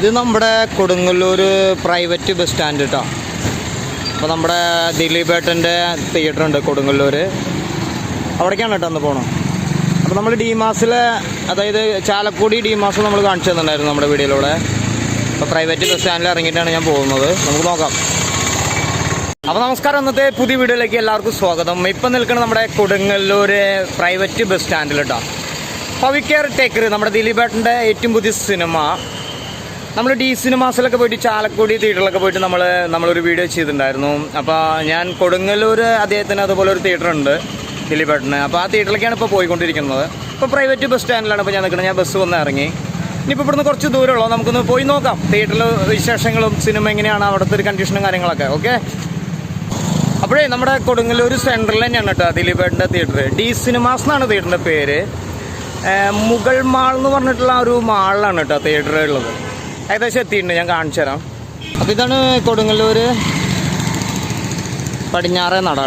ഇത് നമ്മുടെ Kodungallur private bus stand കേട്ടോ അപ്പോൾ നമ്മുടെ ദിലീപേട്ടന്റെ തിയേറ്റർ ഉണ്ട് കൊടുങ്ങല്ലൂർ അവിടേക്കാണ് കേട്ടോ അന്ന് പോകണം അപ്പോൾ നമ്മൾ ഡിമാസിലെ അതായത് ചാലക്കുടി ഡിമാസ് നമ്മൾ കാണിച്ചു തന്നിട്ടുണ്ടായിരുന്നു നമ്മുടെ വീഡിയോയിലൂടെ. അപ്പോൾ പ്രൈവറ്റ് ബസ് സ്റ്റാൻഡിൽ ഇറങ്ങിയിട്ടാണ് ഞാൻ പോകുന്നത്. നമുക്ക് നോക്കാം. അപ്പോൾ നമസ്കാരം ഇന്നത്തെ പുതിയ വീഡിയോയിലേക്ക് എല്ലാവർക്കും സ്വാഗതം. ഇപ്പം നിൽക്കുന്നത് നമ്മുടെ കൊടുങ്ങല്ലൂർ പ്രൈവറ്റ് ബസ് സ്റ്റാൻഡിൽ കേട്ടോ പവിക്കർ ടേക്കർ നമ്മുടെ ദിലീപേട്ടന്റെ ഏറ്റവും പുതിയ സിനിമ. നമ്മൾ ഡി സിനിമാസിലൊക്കെ പോയിട്ട് ചാലക്കുടി തിയേറ്ററിലൊക്കെ പോയിട്ട് നമ്മൾ നമ്മളൊരു വീഡിയോ ചെയ്തിട്ടുണ്ടായിരുന്നു. അപ്പോൾ ഞാൻ കൊടുങ്ങല്ലൂർ അദ്ദേഹത്തിന് അതുപോലെ ഒരു തിയേറ്റർ ഉണ്ട് ദിലീപേട്ടന്. അപ്പോൾ ആ തിയേറ്ററിലേക്കാണ് ഇപ്പോൾ പോയിക്കൊണ്ടിരിക്കുന്നത്. ഇപ്പോൾ പ്രൈവറ്റ് ബസ് സ്റ്റാൻഡിലാണ് ഇപ്പോൾ ഞാൻ നിൽക്കുന്നത്. ഞാൻ ബസ് വന്ന് ഇറങ്ങി. ഇനിയിപ്പോൾ ഇവിടുന്ന് കുറച്ച് ദൂരമുള്ളൂ. നമുക്കൊന്ന് പോയി നോക്കാം. തിയേറ്ററിൽ വിശേഷങ്ങളും സിനിമ എങ്ങനെയാണ് അവിടുത്തെ ഒരു കണ്ടീഷനും കാര്യങ്ങളൊക്കെ. ഓക്കെ അപ്പോഴേ നമ്മുടെ കൊടുങ്ങല്ലൂർ സെൻട്രൽ തന്നെയാണ് കേട്ടോ ദിലീപേട്ടന്റെ തിയേറ്റർ ഡി സിനിമാസ് എന്നാണ് തിയേറ്ററിന്റെ പേര്. മുഗൾ മാൾ എന്ന് പറഞ്ഞിട്ടുള്ള ഒരു മാളിലാണ് കേട്ടോ തിയേറ്റർ ഉള്ളത് ഏകദേശം എത്തിയിട്ടുണ്ട് ഞാൻ കാണിച്ചു തരാം. അപ്പോൾ ഇതാണ് കൊടുങ്ങല്ലൂർ പടിഞ്ഞാറേ നട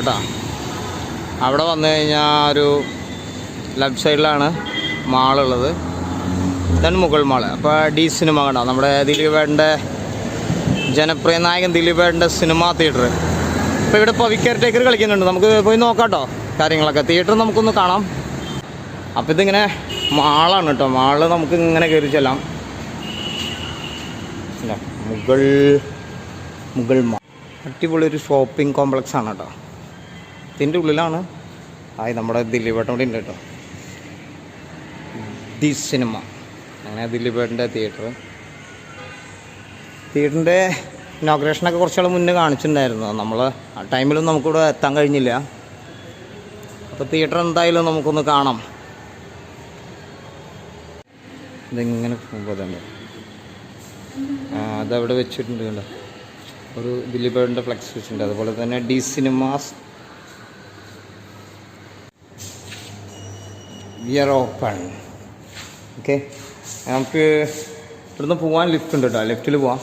അവിടെ വന്നു കഴിഞ്ഞാൽ ഒരു ലെഫ്റ്റ് സൈഡിലാണ് മാളുള്ളത് ഇതാണ് മുഗൾ മാൾ അപ്പോൾ ഡി സിനിമ കണ്ടോ? നമ്മുടെ ദിലീപേട്ടന്റെ ജനപ്രിയ നായകൻ ദിലീപേട്ടന്റെ സിനിമാ തിയേറ്റർ അപ്പോൾ ഇവിടെ പവിക്കർ ടേക്കർ കളിക്കുന്നുണ്ട്. നമുക്ക് പോയി നോക്കാട്ടോ കേട്ടോ കാര്യങ്ങളൊക്കെ. തിയേറ്റർ നമുക്കൊന്ന് കാണാം. അപ്പോൾ ഇതിങ്ങനെ മാളാണ് കേട്ടോ. മാൾ നമുക്ക് ഇങ്ങനെ കയറി ചെല്ലാം. ഇല്ല, മുഗൾ മുഗൾ മാൾ അടിപൊളി ഒരു ഷോപ്പിംഗ് കോംപ്ലക്സ് ആണ് കേട്ടോ. ഇതിന്റെ ഉള്ളിലാണ് ആയി നമ്മുടെ ദിലീപേട്ടൻ കൂടി ഉണ്ട് കേട്ടോ. D cinema. അങ്ങനെ ദിലീപേട്ടന്റെ തിയേറ്റർ തിയേറ്ററിന്റെ ഇനോഗ്രേഷനൊക്കെ കുറച്ചാൾ മുന്നേ കാണിച്ചിട്ടുണ്ടായിരുന്നു. നമ്മൾ ആ ടൈമിലൊന്നും നമുക്കിവിടെ എത്താൻ കഴിഞ്ഞില്ല. അപ്പോൾ തിയേറ്റർ എന്തായാലും നമുക്കൊന്ന് കാണാം. ഇതിങ്ങനെ ആ അതവിടെ വെച്ചിട്ടുണ്ട് കണ്ടോ? ഒരു ദിലീപേടിന്റെ ഫ്ലെക്സ് വെച്ചിട്ടുണ്ട്. അതുപോലെ തന്നെ D cinemas. We're open okay നമുക്ക് ഇവിടുന്ന് പോകാൻ ലിഫ്റ്റ് ഉണ്ട് കേട്ടോ ലിഫ്റ്റിൽ പോവാം.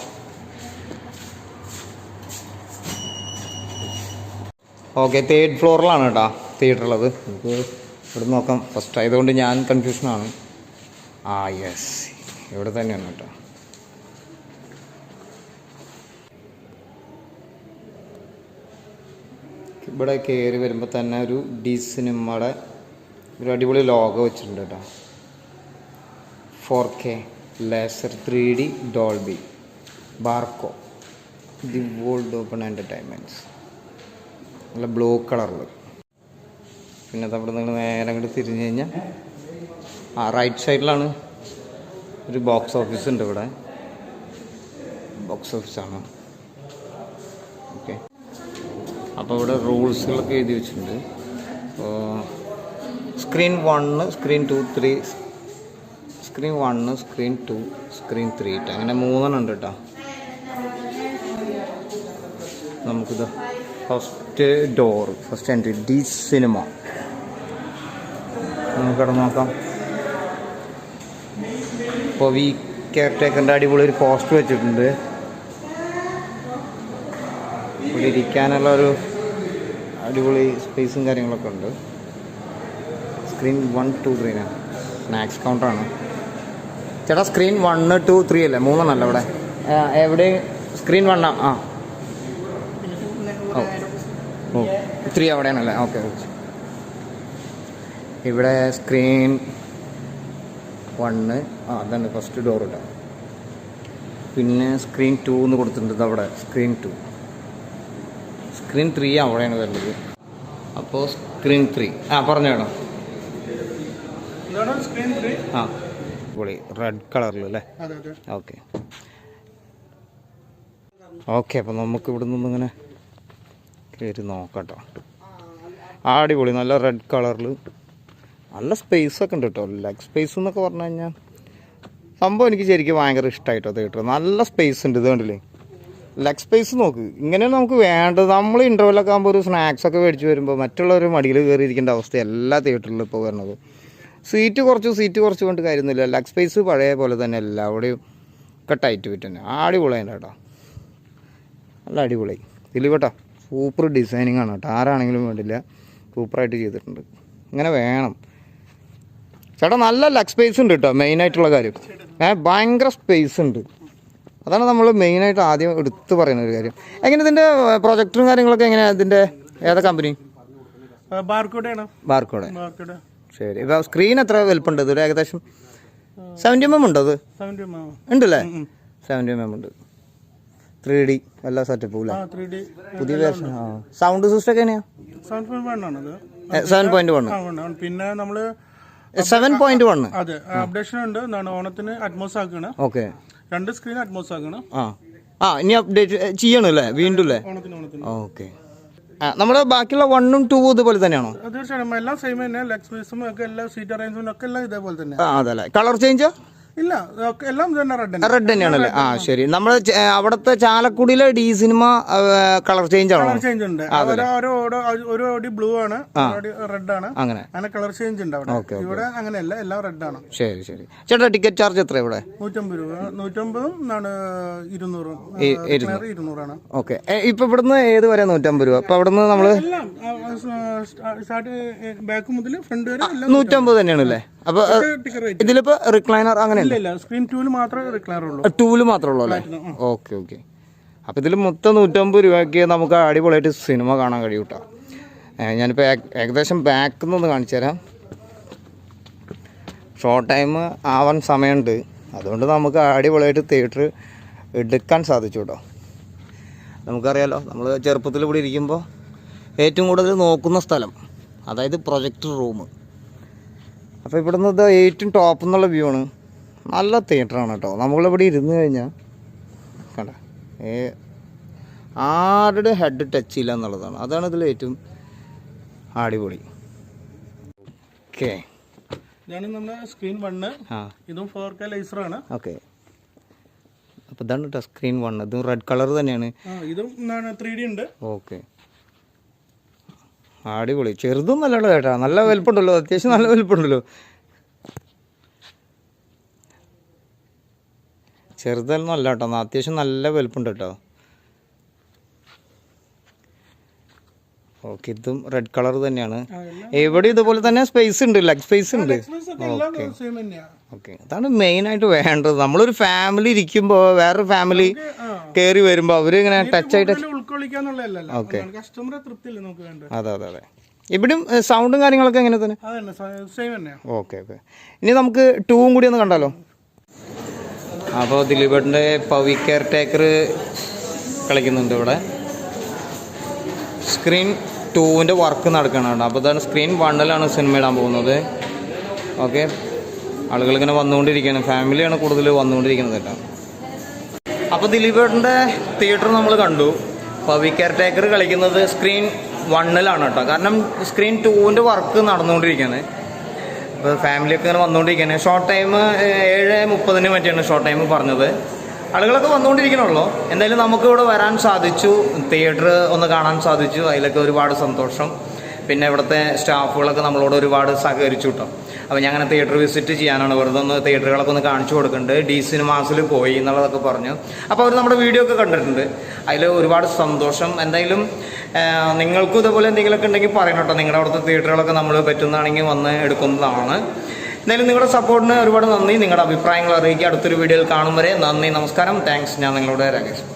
ഓക്കെ തേർഡ് ഫ്ലോറിലാണ് കേട്ടോ തിയേറ്റർ ഉള്ളത്. നമുക്ക് ഇവിടെ നോക്കാം. ഫസ്റ്റ് ആയതുകൊണ്ട് ഞാൻ കൺഫ്യൂഷനാണ് ആ യെസ് ഇവിടെ തന്നെയാണ് കേട്ടോ ഇവിടെ കയറി വരുമ്പോൾ തന്നെ ഒരു ഡി സിനിമയുടെ ഒരു അടിപൊളി ലോഗോ വെച്ചിട്ടുണ്ട് കേട്ടോ. Four K laser three D Dolby Barco. The world open entertainments നല്ല ബ്ലൂ കളറിൽ പിന്നെ അവിടെ നിങ്ങൾ നേരെ അങ്ങോട്ട് തിരിഞ്ഞു കഴിഞ്ഞാൽ ആ റൈറ്റ് സൈഡിലാണ് ഒരു ബോക്സ് ഓഫീസ് ഉണ്ട് ഇവിടെ. ബോക്സ് ഓഫീസാണ് ഓക്കെ അപ്പോൾ ഇവിടെ റൂൾസുകളൊക്കെ എഴുതി വെച്ചിട്ടുണ്ട്. അപ്പോൾ screen one screen two three screen one screen two screen three ഇട്ട്. അങ്ങനെ മൂന്നെണ്ണം ഉണ്ട് കേട്ടോ. നമുക്കിത് first door first entry D cinema. നമുക്ക് കിടന്ന് നോക്കാം. ഇപ്പോൾ വി കെയർ അടിപൊളി ഒരു പോസ്റ്റ് വെച്ചിട്ടുണ്ട്. ഇവിടെ ഇരിക്കാനുള്ള ഒരു അടിപൊളി സ്പേസും കാര്യങ്ങളൊക്കെ ഉണ്ട്. സ്ക്രീൻ വൺ ടു ത്രീനാണ് സ്നാക്സ് കൗണ്ടറാണ് ചേട്ടാ സ്ക്രീൻ വണ്ണ് ടു ത്രീ അല്ലേ? മൂന്നെണ്ണല്ല ഇവിടെ? എവിടെ? സ്ക്രീൻ വണ്ണാ ആ ഓ. ത്രീ അവിടെയാണല്ലേ? Okay okay. ഇവിടെ സ്ക്രീൻ വണ്ണ് ആ അതാണ് ഫസ്റ്റ് ഡോർ ഇട്ടാ. പിന്നെ സ്ക്രീൻ ടു എന്ന് കൊടുത്തിട്ടുണ്ട്. അവിടെ സ്ക്രീൻ ടു സ്ക്രീൻ ത്രീ അവിടെയാണ് വരുന്നത്. അപ്പോൾ സ്ക്രീൻ ത്രീ ആ പറഞ്ഞു വേണം ആ പൊളി റെഡ് കളറിൽ അല്ലേ? ഓക്കെ ഓക്കെ അപ്പം നമുക്ക് ഇവിടെ നിന്നിങ്ങനെ കയറി നോക്കട്ടോ. അടിപൊളി നല്ല റെഡ് കളറിൽ നല്ല സ്പേസ് ഒക്കെ ഉണ്ട് കേട്ടോ. ലെഗ് സ്പേസ് എന്നൊക്കെ പറഞ്ഞു കഴിഞ്ഞാൽ സംഭവം എനിക്ക് ശരിക്കും ഭയങ്കര ഇഷ്ടമായിട്ടോ തിയേറ്റർ നല്ല സ്പേസ് ഉണ്ട് ഇത് കണ്ടില്ലേ? ലെഗ് സ്പേസ് നോക്ക്. ഇങ്ങനെ നമുക്ക് വേണ്ടത് നമ്മൾ ഇന്റർവെല്ലൊക്കെ ആകുമ്പോൾ ഒരു സ്നാക്സ് ഒക്കെ മേടിച്ച് വരുമ്പോൾ മറ്റുള്ളവർ മടിയിൽ കയറി ഇരിക്കേണ്ട അവസ്ഥ എല്ലാ തിയേറ്ററിലും ഇപ്പോൾ വരുന്നത് സീറ്റ് കുറച്ച് സീറ്റ് കുറച്ച് കൊണ്ട് കാര്യമൊന്നുമില്ല. ലെഗ് സ്പേസ് പഴയ പോലെ തന്നെ എല്ലാവിടെയും അവിടെയും ഒക്കെ ടൈറ്റ് ഫിറ്റ് തന്നെ അടിപൊളിയാണ് കേട്ടോ. നല്ല അടിപൊളി. ഇതിൽ കേട്ടോ സൂപ്പർ ഡിസൈനിങ് ആണ് കേട്ടോ. ആരാണെങ്കിലും വേണ്ടില്ല സൂപ്പറായിട്ട് ചെയ്തിട്ടുണ്ട്. ഇങ്ങനെ വേണം. ചേട്ടാ നല്ല ലെഗ് സ്പേസ് ഉണ്ട് കേട്ടോ മെയിനായിട്ടുള്ള കാര്യം. ഏഹ് ഭയങ്കര സ്പേസ് ഉണ്ട്. അതാണ് നമ്മൾ മെയിനായിട്ട് ആദ്യം എടുത്തു പറയുന്ന ഒരു കാര്യം. എങ്ങനെ ഇതിന്റെ പ്രൊജക്ടറും കാര്യങ്ങളൊക്കെ എങ്ങനെയാണ് ഇതിന്റെ ഏതാ കമ്പനി ബാർക്കോഡ്. ശരി. ഇപ്പം സ്ക്രീൻ എത്ര വലുപ്പുണ്ട് ഇതൊരു ഏകദേശം സെവന്റി എം എം ഉണ്ടോ അത് ഉണ്ടല്ലേ? സെവന്റി എം എം ഉണ്ട്. ത്രീ ഡി എല്ലാ സെറ്റപ്പും അല്ലേ പുതിയ വേർഷൻ ആ. സൗണ്ട് സിസ്റ്റം ഒക്കെ എങ്ങനെയാ? സെവൻ പോയിന്റ് വൺ പിന്നെ നമ്മൾ സെവൻ പോയിന്റ് വൺ അതെ അപ്ഡേഷൻ ഉണ്ട്. ഓണത്തിന് അറ്റ്മോസ് ആക്കണം. ഓക്കെ. രണ്ട് സ്ക്രീൻ അറ്റ്മോസ് ആക്കണം ആ. ആ ഇനി അപ്ഡേറ്റ് ചെയ്യണല്ലേ? വീണ്ടും അല്ലേ ഓണത്തിന് ഓണത്തിന്. ഓക്കെ. നമ്മുടെ ബാക്കിയുള്ള വണ്ണും ടൂ ഇതുപോലെ തന്നെയാണോ? തീർച്ചയായിട്ടും. തീർച്ചയായും എല്ലാം സെയിം തന്നെ. ലെഗ് സ്പേസും ഒക്കെ എല്ലാം സീറ്റ് അറേഞ്ച്മെന്റ് ഒക്കെ എല്ലാം ഇതേപോലെ തന്നെ. ആ അതല്ലേ. കളർ ചേഞ്ച് ഇല്ല എല്ലാം തന്നെ റെഡ് തന്നെ. റെഡ് തന്നെയാണല്ലേ? ആ ശരി. നമ്മൾ അവിടുത്തെ ചാലക്കുടിയിലെ ഡി സിനിമ കളർ ചേഞ്ച് ആണോ? ചേഞ്ച് ഉണ്ട്. ഒരു ഓടി ബ്ലൂ ആണ് റെഡ് ആണ്. അങ്ങനെ. അങ്ങനെ കളർ ചേഞ്ച് ഉണ്ട് അവിടെ. ഇവിടെ അങ്ങനെയല്ല എല്ലാം റെഡ് ആണ്. ശരി ശരി. ചേട്ടാ ടിക്കറ്റ് ചാർജ് എത്ര ഇവിടെ? നൂറ്റമ്പത് രൂപ. നൂറ്റമ്പതും ഇരുന്നൂറും. ഇരുന്നൂറാണ്. ഓക്കെ ഇപ്പൊ ഇവിടുന്ന് ഏത് വരെ നൂറ്റമ്പത് രൂപ? അപ്പൊ അവിടുന്ന് നമ്മൾ ബാക്ക് മുതൽ ഫ്രണ്ട് വരെ നൂറ്റമ്പത് തന്നെയാണല്ലേ? അപ്പൊ ഇതിലിപ്പോ റിക്ലൈനർ അങ്ങനെ ഇല്ല സ്ക്രീൻ ടൂൽ മാത്രമേ റിക്ലയർ ഉള്ളൂ. ടൂൽ മാത്രമേ ഉള്ളൂ അല്ലേ? ഓക്കെ ഓക്കെ അപ്പൊ ഇതിൽ മൊത്തം നൂറ്റമ്പത് രൂപയ്ക്ക് നമുക്ക് അടിപൊളിയായിട്ട് സിനിമ കാണാൻ കഴിയും കേട്ടോ ഞാനിപ്പോൾ ഏകദേശം ബാക്കിൽ നിന്ന് കാണിച്ചു തരാം. ഷോർട്ട് ടൈം ആവാൻ സമയമുണ്ട്. അതുകൊണ്ട് നമുക്ക് അടിപൊളിയായിട്ട് തിയേറ്റർ എടുക്കാൻ സാധിച്ചു കേട്ടോ നമുക്കറിയാലോ നമ്മൾ ചെറുപ്പത്തിൽ ഇവിടെ ഇരിക്കുമ്പോൾ ഏറ്റവും കൂടുതൽ നോക്കുന്ന സ്ഥലം അതായത് പ്രൊജക്ടർ റൂം അപ്പോൾ ഇവിടുന്ന് ഇത് ഏറ്റവും ടോപ്പ് എന്നുള്ള വ്യൂ ആണ്. നല്ല തിയേറ്ററാണ് കേട്ടോ. നമ്മളിവിടെ ഇരുന്ന് കഴിഞ്ഞാൽ കണ്ട? ഏ ആരുടെ ഹെഡ് ടച്ച് ഇല്ല എന്നുള്ളതാണ്. അതാണ് ഇതിൽ ഏറ്റവും അടിപൊളി. ഓക്കെ. ഇതാണ് നമ്മുടെ സ്ക്രീൻ വണ്ണ് ഇതും ഫോർ കെ ലൈസറാണ് ഓക്കെ. അപ്പോൾ ഇതാണ് കേട്ടോ സ്ക്രീൻ വൺ ഇതും റെഡ് കളർ തന്നെയാണ്. ഇതും ത്രീ ഡി ഉണ്ട്. ഓക്കെ. അടിപൊളി. ചെറുതും നല്ലതാണ് കേട്ടോ. നല്ല വലുപ്പമുണ്ടല്ലോ അത്യാവശ്യം നല്ല വലുപ്പമുണ്ടല്ലോ ചെറുതൊന്നും അല്ല കേട്ടോ അത്യാവശ്യം നല്ല വലുപ്പുണ്ട് കേട്ടോ ഓക്കെ ഇതും റെഡ് കളർ തന്നെയാണ്. എവിടെ ഇതുപോലെ തന്നെ സ്പേസ് ഉണ്ട് ലെഗ് സ്പേസ് ഉണ്ട്? ഓക്കെ. ഓക്കെ അതാണ് മെയിനായിട്ട് വേണ്ടത്. നമ്മളൊരു ഫാമിലി ഇരിക്കുമ്പോൾ വേറൊരു ഫാമിലി കയറി വരുമ്പോൾ അവരിങ്ങനെ ടച്ച് ആയിട്ട് ഓക്കെ. അതെ അതെ അതെ. ഇവിടും സൗണ്ടും കാര്യങ്ങളൊക്കെ എങ്ങനെ തന്നെ? Okay okay. ഇനി നമുക്ക് ടൂവും കൂടി ഒന്ന് കണ്ടാലോ? അപ്പോൾ ദിലീപേട്ടന്റെ പവി കെയർ ടേക്കർ കളിക്കുന്നുണ്ട് ഇവിടെ. സ്ക്രീൻ ടൂവിന്റെ വർക്ക് നടക്കണം അപ്പോൾ ഇതാണ് സ്ക്രീൻ വണ്ണിലാണ് സിനിമ ഇടാൻ പോകുന്നത്. ഓക്കെ ആളുകൾ ഇങ്ങനെ വന്നുകൊണ്ടിരിക്കുകയാണ്. ഫാമിലിയാണ് കൂടുതൽ വന്നുകൊണ്ടിരിക്കുന്നത് കേട്ടോ. അപ്പോൾ ദിലീപേട്ടന്റെ തിയേറ്റർ നമ്മൾ കണ്ടു. പവി കെയർ ടേക്കർ കളിക്കുന്നത് സ്ക്രീൻ വണ്ണിലാണ് കേട്ടോ. കാരണം സ്ക്രീൻ ടൂവിന്റെ വർക്ക് നടന്നുകൊണ്ടിരിക്കുകയാണ്. ഇപ്പോൾ ഫാമിലിയൊക്കെ ഇങ്ങനെ വന്നുകൊണ്ടിരിക്കുകയാണ് ഷോർട്ട് ടൈം ഏഴ് മുപ്പതിന് പറ്റിയാണ് ഷോർട്ട് ടൈം പറഞ്ഞത്. ആളുകളൊക്കെ വന്നുകൊണ്ടിരിക്കണുള്ളൂ എന്തായാലും നമുക്ക് ഇവിടെ വരാൻ സാധിച്ചു. തിയേറ്റർ ഒന്ന് കാണാൻ സാധിച്ചു. അതിലൊക്കെ ഒരുപാട് സന്തോഷം. പിന്നെ ഇവിടുത്തെ സ്റ്റാഫുകളൊക്കെ നമ്മളോട് ഒരുപാട് സഹകരിച്ചു കേട്ടോ അപ്പോൾ ഞാൻ അങ്ങനെ തിയേറ്റർ വിസിറ്റ് ചെയ്യാനാണ്. വെറുതെ ഒന്ന് തിയേറ്ററുകളൊക്കെ ഒന്ന് കാണിച്ചു കൊടുക്കുന്നുണ്ട് ഡി സിനിമാസിൽ പോയി എന്നുള്ളതൊക്കെ പറഞ്ഞു. അപ്പോൾ അവർ നമ്മുടെ വീഡിയോ ഒക്കെ കണ്ടിട്ടുണ്ട്. അതിൽ ഒരുപാട് സന്തോഷം. എന്തായാലും നിങ്ങൾക്കും ഇതുപോലെ എന്തെങ്കിലുമൊക്കെ ഉണ്ടെങ്കിൽ പറയണം കേട്ടോ. നിങ്ങളുടെ അവിടുത്തെ തിയേറ്ററുകളൊക്കെ നമ്മൾ പറ്റുന്നതാണെങ്കിൽ വന്ന് എടുക്കുന്നതാണ്. എന്തായാലും നിങ്ങളുടെ സപ്പോർട്ടിന് ഒരുപാട് നന്ദി. നിങ്ങളുടെ അഭിപ്രായങ്ങൾ അറിയിക്കുക. അടുത്തൊരു വീഡിയോയിൽ കാണും വരെ നന്ദി. നമസ്കാരം. താങ്ക്സ് ഞാൻ നിങ്ങളുടെ രാകേഷ്.